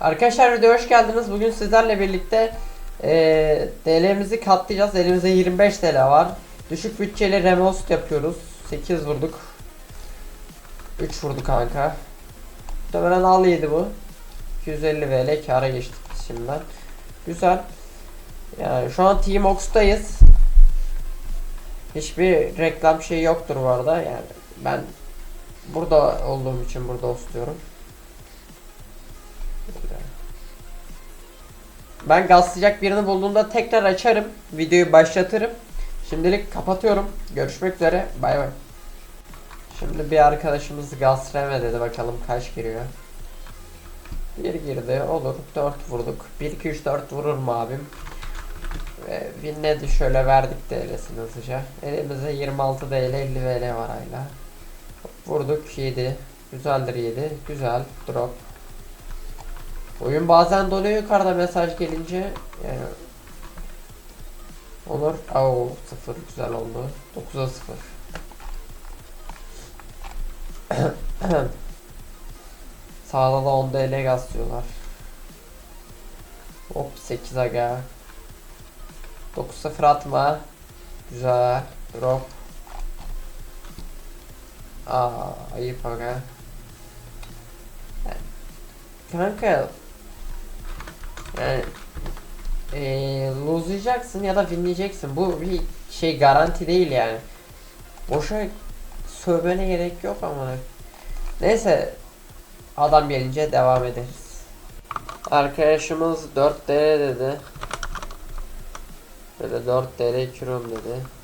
Arkadaşlar videoya hoş geldiniz. Bugün sizlerle birlikte eee DL'mizi katlayacağız. Elimizde 25 TL var. Düşük bütçeli remost yapıyoruz. 8 vurduk. 3 vurdu kanka. Muhtemelen al yedi bu. 250 VL kara geçtik şimdiden. Güzel. Yani şu an Team Ox'tayız. Hiçbir reklam şey yoktur bu arada. Yani ben burada olduğum için burada istiyorum. Ben gazlayacak birini bulduğumda tekrar açarım. Videoyu başlatırım. Şimdilik kapatıyorum. Görüşmek üzere. Bay bay. Şimdi bir arkadaşımız gazleme dedi. Bakalım kaç giriyor. Bir girdi. Olur. 4 vurduk. 1 2 3 4 vurur mu abim? Ve Winled'i şöyle verdik DL'sini hızlıca. Elimizde 26 DL 50 VL var hala. Vurduk 7. Güzeldir 7. Güzel. Drop. Oyun bazen donuyor yukarıda mesaj gelince. Yani olur. Oo 0 güzel oldu. 9'a 0. Sağda da 10 DL gaz diyorlar. Hop 8 aga. 9-0 atma. Güzel. Drop. Aa ayıp aga. Kanka yani eee lose'layacaksın ya da winleyeceksin. Bu bir şey garanti değil yani. Boşa sövmene gerek yok ama. Neyse adam gelince devam ederiz. Arkadaşımız 4 TL dedi. Böyle 4 TL kirom dedi.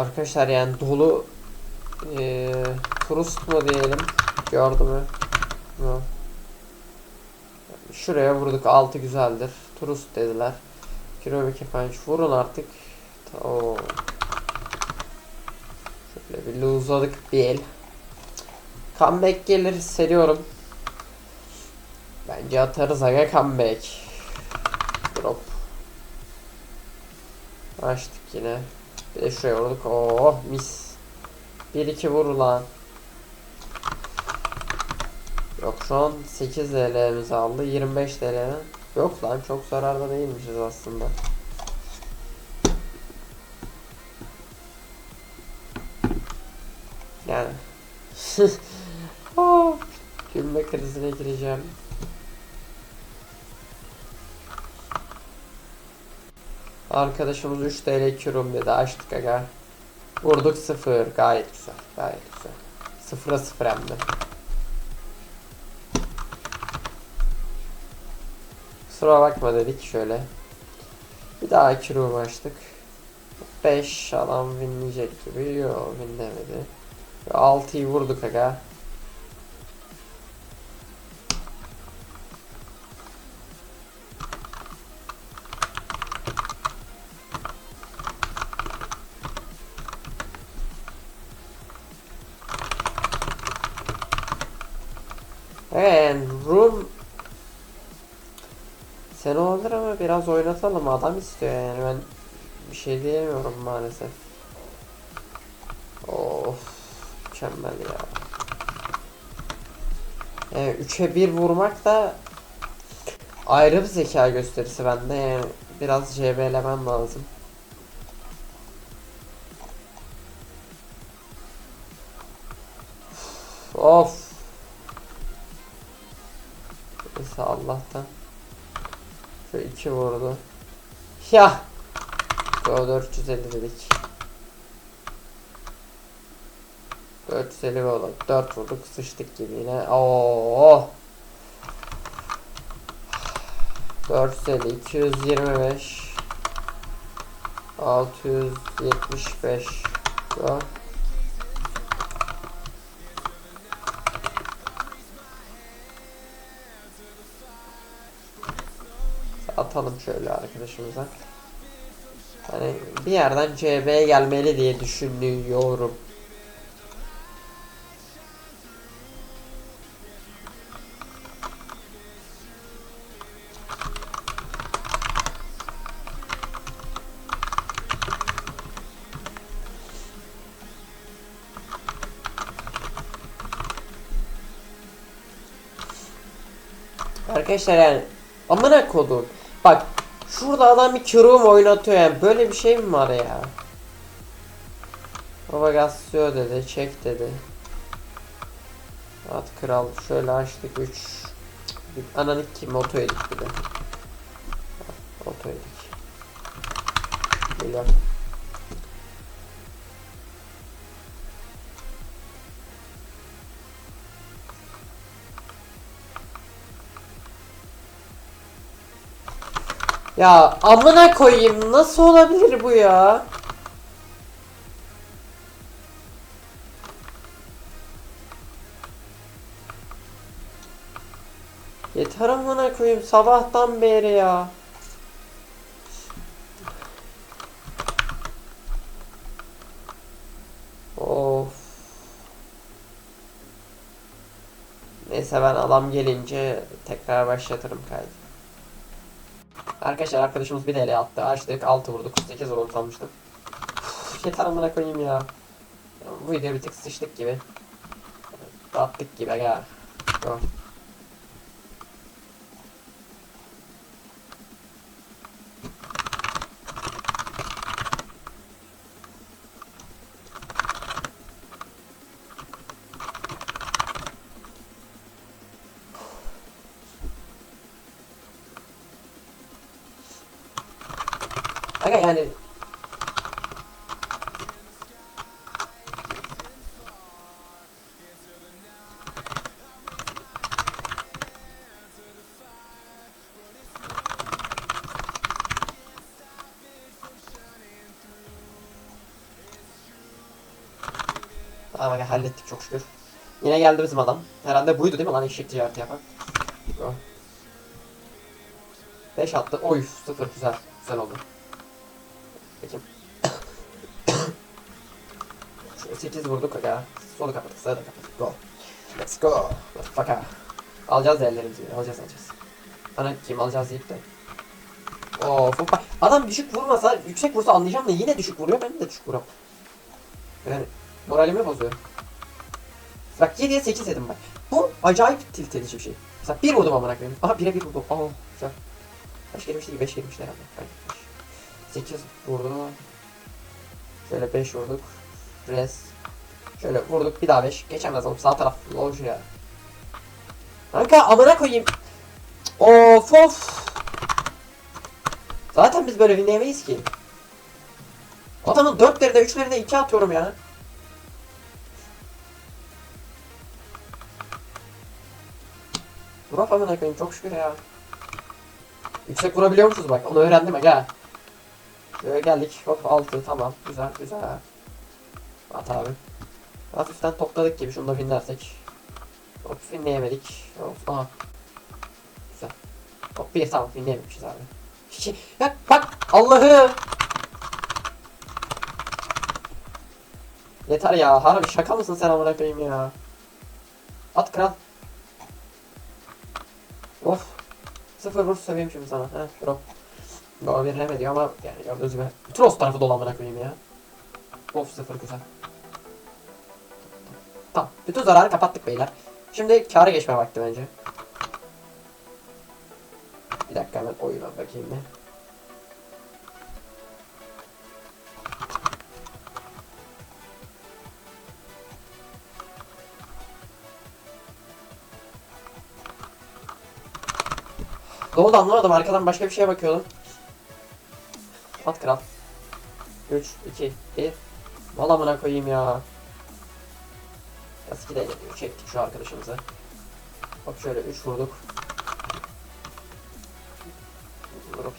Arkadaşlar yani dolu eee turist mu diyelim gördü mü? Yok. Şuraya vurduk altı güzeldir. Turist dediler. Kilometre punch vurun artık. Oo. Şöyle bir lose'ladık bir el. Comeback gelir seriyorum. Bence atarız aga comeback. Drop. Açtık yine. Bir de şuraya vurduk. Oh mis. 1-2 vur lan. Yok şu an 8 TL'mizi aldı. 25 TL. Yok lan çok zararda değilmişiz aslında. Yani. oh, gülme krizine gireceğim. Arkadaşımız 3 TL kirum dedi. Açtık aga. Vurduk 0. Gayet güzel. Gayet güzel. 0'a 0 hem de. Kusura bakma dedik şöyle. Bir daha kirum açtık. 5 adam winleyecek gibi. Yok winlemedi. 6'yı vurduk aga. Biraz oynatalım adam istiyor yani ben bir şey diyemiyorum maalesef. Of mükemmel ya. Evet 3'e 1 vurmak da ayrı bir zeka gösterisi bende yani biraz CB'lemem lazım. Of. Ya. Yo 450 dedik. 450 oldu. 4 vurduk sıçtık gibi yine. Oo. 450 225 675 Yok. atalım şöyle arkadaşımıza. Yani bir yerden CB'ye gelmeli diye düşünüyorum. Arkadaşlar yani amına kodum. Bak şurada adam bir kırığım oynatıyor yani böyle bir şey mi var ya? Navigasyon dedi, çek dedi. At kral şöyle açtık 3 Ananı kim oto yedik bir de. Oto yedik. Geliyorum. Ya amına koyayım nasıl olabilir bu ya? Yeter amına koyayım sabahtan beri ya. Of. Neyse ben adam gelince tekrar başlatırım kaydı. Arkadaşlar arkadaşımız bir ele attı. Açtık 6 vurduk. 8 vurduk almıştım. Uf, Yeter amına koyayım ya. Bu video bir tık sıçtık gibi. Dağıttık gibi aga. Go. Aga yani Tamam aga hallettik çok şükür. Yine geldi bizim adam. Herhalde buydu değil mi lan eşek ticareti yapan? Go. 5 attı. Oy 0 güzel. Güzel oldu. Peki. Şöyle 8 vurduk aga. Solu kapattık, da kapattık. Go. Let's go. Let's fuck up. Alacağız ellerimizi. Alacağız alacağız. Bana kim alacağız deyip de. Of. Bak, Adam düşük vurmasa, yüksek vursa anlayacağım da yine düşük vuruyor. Ben de düşük vuruyorum. Yani moralimi bozuyor. Bak 7'ye 8 dedim bak. Bu acayip tilt edici bir şey. Mesela 1 vurdum amına koyayım. Aha 1'e 1 vurdum. Aa güzel. Kaç gelmişti? 5 gelmişti herhalde. Hayır. 8 vurdum. Şöyle 5 vurduk. Res. Şöyle vurduk bir daha 5. Geçemez oğlum sağ taraf loji ya. Kanka amına koyayım. Of of. Zaten biz böyle winleyemeyiz ki. Adamın 4'lerinde 3'lerinde 2 atıyorum ya. Burak amına koyayım çok şükür ya. Yüksek vurabiliyormuşuz bak onu öğrendim aga. Böyle geldik hop 6 tamam güzel güzel. At abi. Hafiften topladık gibi şunu da finlersek. Hop finleyemedik. Hop aha. Güzel. Hop bir tamam finleyememişiz abi. İki. Bak bak Allah'ım. Yeter ya harbi şaka mısın sen amına koyayım ya. At kral. Of. Sıfır vur seveyim şimdi sana. Heh drop. Doğru verilemedi ama yani gördüğünüz gibi. Bütün os tarafı dolu amına koyayım ya. Of sıfır güzel. Tamam. Bütün zararı kapattık beyler. Şimdi kâra geçme vakti bence. Bir dakika hemen oyuna bakayım bir. Ne oldu anlamadım arkadan başka bir şeye bakıyordum. At kral. 3, 2, 1. Valla amına koyayım ya. Eski de çektik şu arkadaşımızı. Hop şöyle 3 vurduk.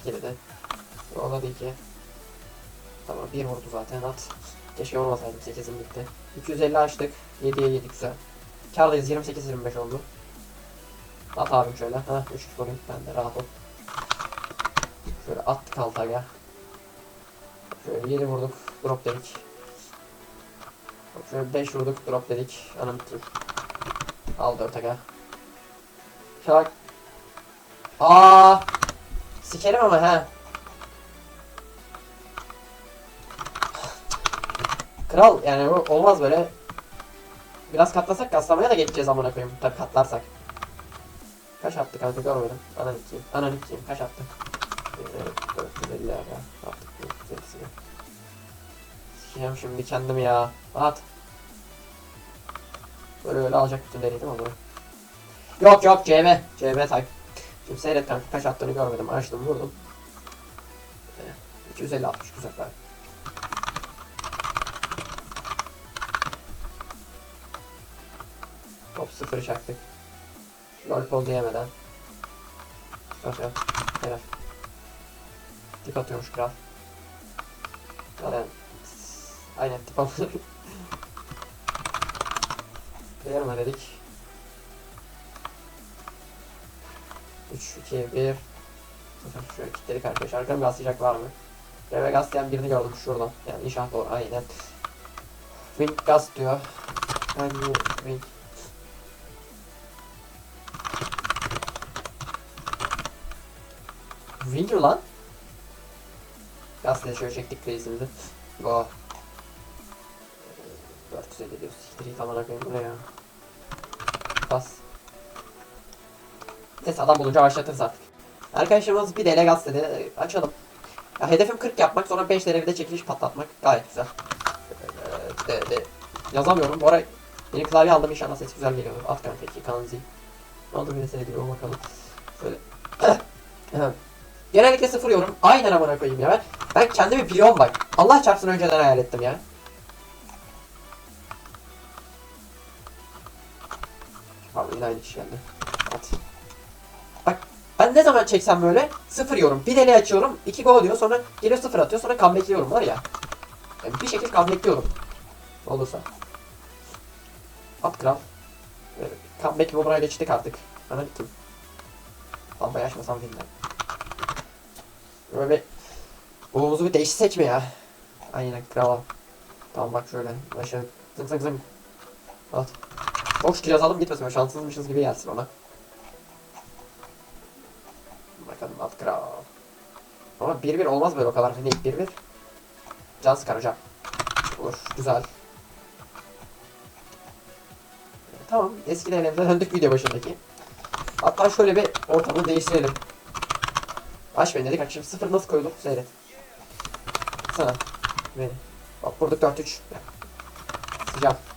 2 de. Olmadı 2. Tamam 1 vurdu zaten at. Keşke olmasaydım 8'im bitti. 250 açtık. 7'ye 7 güzel. Kardayız 28-25 oldu. At abim şöyle. Ha 3 vurayım ben de rahat ol. Şöyle attık alta gel. Şöyle 7 vurduk. Drop dedik. Şöyle 5 vurduk. Drop dedik. Anam bitti. Al 4 aga. Şak. Aa! Sikerim ama ha. Kral yani bu olmaz böyle. Biraz katlasak katlamaya da geçeceğiz amına koyayım. Tabii katlarsak. Kaç attı kanka görmedim. Anan ikiyim. Anan ikiyim. Kaç attı? Ee, 450 ya. Attık 450'sini. Sikeceğim şimdi kendimi ya. At. Böyle öyle alacak bütün deliği değil mi bunu? Yok yok CB. CB type. Şimdi seyret kanka kaç attığını görmedim. Açtım vurdum. Ee, 250 atmış güzel gayet. Top sıfırı çaktık. Lolpol diyemeden. Aferin. Helal. Tip atıyormuş kral. Aynen. Tip atıyor. Yarına dedik. 3, 2, 1. Sıfır. Şöyle kilitledik arkadaşlar. Arkadan gazlayacak var mı? Eve gazlayan birini gördüm şuradan. Yani inşaat doğru. Aynen. Wing gaz diyor. Hangi wing? Wing mi lan? Gazeteye şöyle çektik reisimizi. Go. 450 diyor. Siktir git amına koyayım bu ne ya? Bas. Neyse adam bulunca başlatırız artık. Arkadaşımız bir dele gazetede açalım. Ya hedefim 40 yapmak sonra 5 dele bir de çekiliş patlatmak. Gayet güzel. Ee, de, de. Yazamıyorum. Bu ara yeni klavye aldım inşallah ses güzel geliyor. At kanka kanzi. Ne oldu bir de seyrediyor bakalım. Şöyle. Genellikle sıfır yorum. Aynen amına koyayım ya. Ben, ben kendimi biliyorum bak. Allah çarpsın önceden hayal ettim ya. Aynı geldi. At. Bak ben ne zaman çeksem böyle sıfır yorum. Bir deli açıyorum. iki gol diyor. Sonra geliyor sıfır atıyor. Sonra comebackliyorum var ya. Yani bir şekilde comebackliyorum. Olursa. At kral. Evet, comeback Robra'ya geçtik artık. Bana gittim. Lamba yaşmasam bilmem. Böyle Oğuz'u bir değişik seçme ya. Aynen kral. Tamam bak şöyle. Aşağı zıng zıng zıng. At. Çok şükür yazalım gitmesin. Şanssızmışız gibi gelsin ona. Bakalım at kral. Ama 1-1 olmaz böyle o kadar. Hani 1-1. Can sıkar hocam. Olur. Güzel. Tamam. Eski devletimize döndük video başındaki. Hatta şöyle bir ortamı değiştirelim. Aç beni dedik. Bak şimdi sıfır nasıl koyulur? Seyret. Sana. Beni. Bak vurduk 4-3. Sıcak.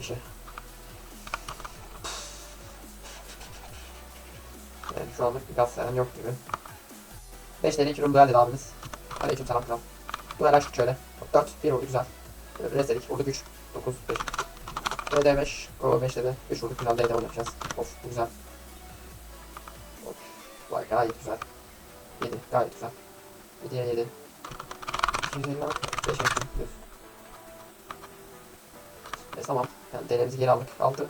Peşe. Yani şu anlık bir gaz veren yok gibi. 5 tane 2 rum duel dedi abimiz. Aleyküm selam kral. Duel açtık şöyle. 4 1 vurdu güzel. Rezledik vurduk 3 9 5. Böyle 5 o 5 dedi. 3 vurduk güzel devam yapacağız. Of bu güzel. Of. Vay gayet güzel. 7 gayet güzel. 7'ye 7. 250 5 yaptım. Neyse tamam. Yani denemizi geri aldık. 6.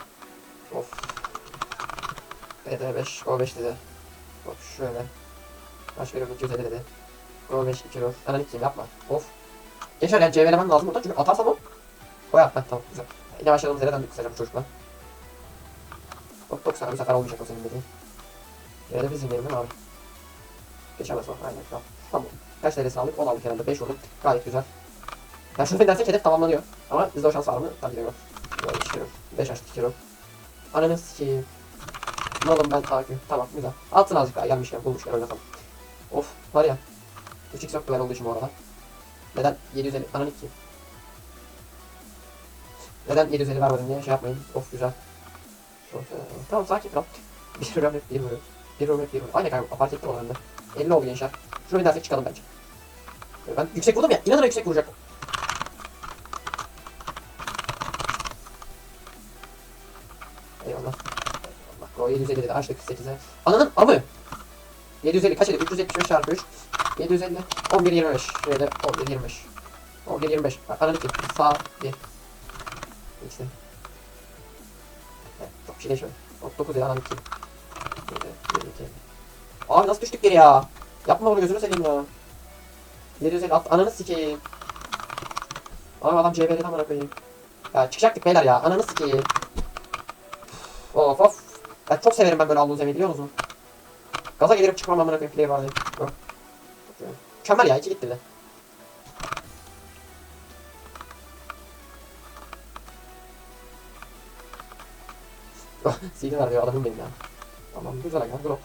Of. BD 5. Go 5 dedi. Hop şöyle. Kaç veriyorum 250 dedi. Go 5 2 rol. Hemen ikiyim yapma. Of. Geçer yani CV'lemem lazım burada çünkü atarsam o. Koy at. Heh, tamam güzel. Yine başladığımız yere döndük kısaca bu çocukla. Hop 90 bu sefer olmayacak o senin dediğin. Yere bizim yerim abi? Geçemez o. Aynen tamam. Tamam. Kaç TL'si aldık? 10 aldık herhalde. 5 vurduk. Gayet güzel. Ya şunu dersek hedef tamamlanıyor. Ama bizde o şans var mı? Tabii ki yok. Böyle çıkıyor. 5 açtık kilo. Ananı sikeyim. Ne oğlum ben takip. Tamam güzel. Altın azıcık daha gelmişken bulmuşken oynatalım. Of var ya. 3x yok duel olduğu için bu arada. Neden 750 ananı iki. Neden 750 vermedin diye şey yapmayın. Of güzel. E, tamam sakin kal. Bir römlet bir vuruyor. Bir römlet bir vuruyor. Aynı kanka fark ettim onların da. 50 oldu gençler. Şunu bir dersek çıkalım bence. Ben yüksek vurdum ya. İnanın yüksek vuracak. 750 dedi. Açtık 8'e. Ananın amı. 750 kaç edip 375 çarpı 3. 750. 11 25. Şöyle 11 25. 11 25. Bak ananı ki. Sağ 1. İkisi. Evet, çok bir şey değişmedi. 9 ya ananı ki. 22. Abi nasıl düştük geri ya? Yapma bunu gözünü seveyim ya. 750 at ananı sikeyim. Abi adam CB'de tam koyayım. Ya çıkacaktık beyler ya. Ananı sikeyim. Ben çok severim ben böyle aldığınız yemeği biliyor musun? Gaza gelip çıkmam amına koyayım play var diye. Mükemmel ya iki gitti de. Oh, CD var diyor adamım benim ya. Tamam güzel aga. Go.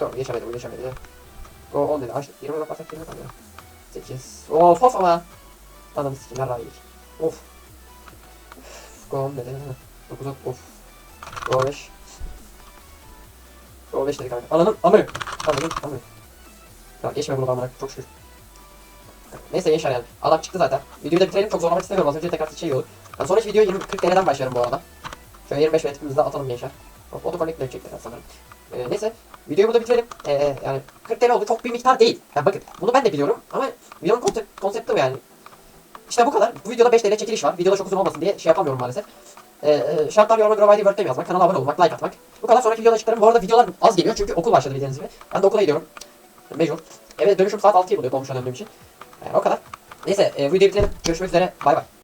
Dur geçemedi bu geçemedi. Go 10 dedi. Açtık. 20 bakarsak 20 kalıyor. 8. Of of ama. Sikim yarrağı yedik. Of. Go 10 dedi. 9 of. Go 5. Go 5 dedik abi. Ananın amı. Ananın amı. Ya geçme bunu bana çok şükür. Neyse gençler yani. Adam çıktı zaten. Videoyu da bitirelim. Çok zorlamak istemiyorum. Az önce tekrar şey olur. Yani sonraki videoya 20 40 TL'den başlarım bu arada. Şöyle 25 metremizi de atalım gençler. Hop, de çektiler sanırım. Ee, neyse. Videoyu burada bitirelim. Ee, yani 40 TL oldu. Çok bir miktar değil. Yani bakın bunu ben de biliyorum ama videonun konsept, konsepti bu yani. İşte bu kadar. Bu videoda 5 TL çekiliş var. Videoda çok uzun olmasın diye şey yapamıyorum maalesef. Ee, e, şartlar yoruma göre ID Word'de yazmak, kanala abone olmak, like atmak. Bu kadar sonraki videoda açıklarım. Bu arada videolar az geliyor çünkü okul başladı bildiğiniz gibi. Ben de okula gidiyorum. Mecbur. Eve dönüşüm saat 6'yı buluyor dolmuşa döndüğüm için. Yani o kadar. Neyse e, videoyu bitirelim. Görüşmek üzere. Bay bay.